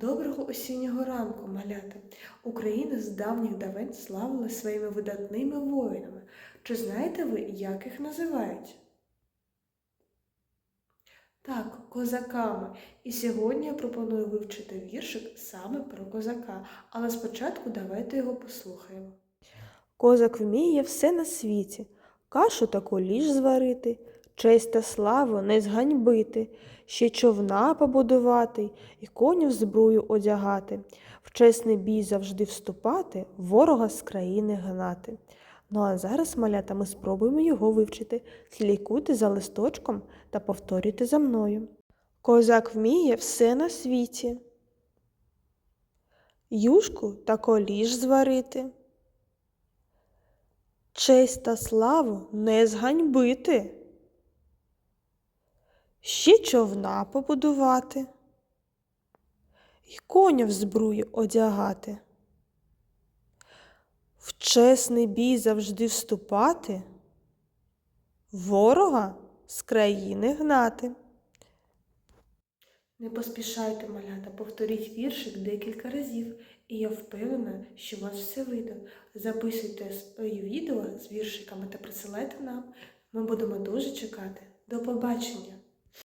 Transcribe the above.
Доброго осіннього ранку, малята! Україна з давніх давен славила своїми видатними воїнами. Чи знаєте ви, як їх називають? Так, козаками. І сьогодні я пропоную вивчити віршик саме про козака, але спочатку давайте його послухаємо. Козак вміє все на світі, кашу та куліш зварити, честь та славу не зганьбити, ще човна побудувати і коню в збрую одягати, в чесний бій завжди вступати, ворога з країни гнати. Ну а зараз, малята, ми спробуємо його вивчити. Слідкуйте за листочком та повторюйте за мною. Козак вміє все на світі. Юшку та коліш зварити. Честь та славу не зганьбити. Ще човна побудувати. І коня в збрую одягати. В чесний бій завжди вступати, ворога з країни гнати. Не поспішайте, малята, повторіть віршик декілька разів, і я впевнена, що у вас все вийде. Записуйте свої відео з віршиками та присилайте нам. Ми будемо дуже чекати. До побачення!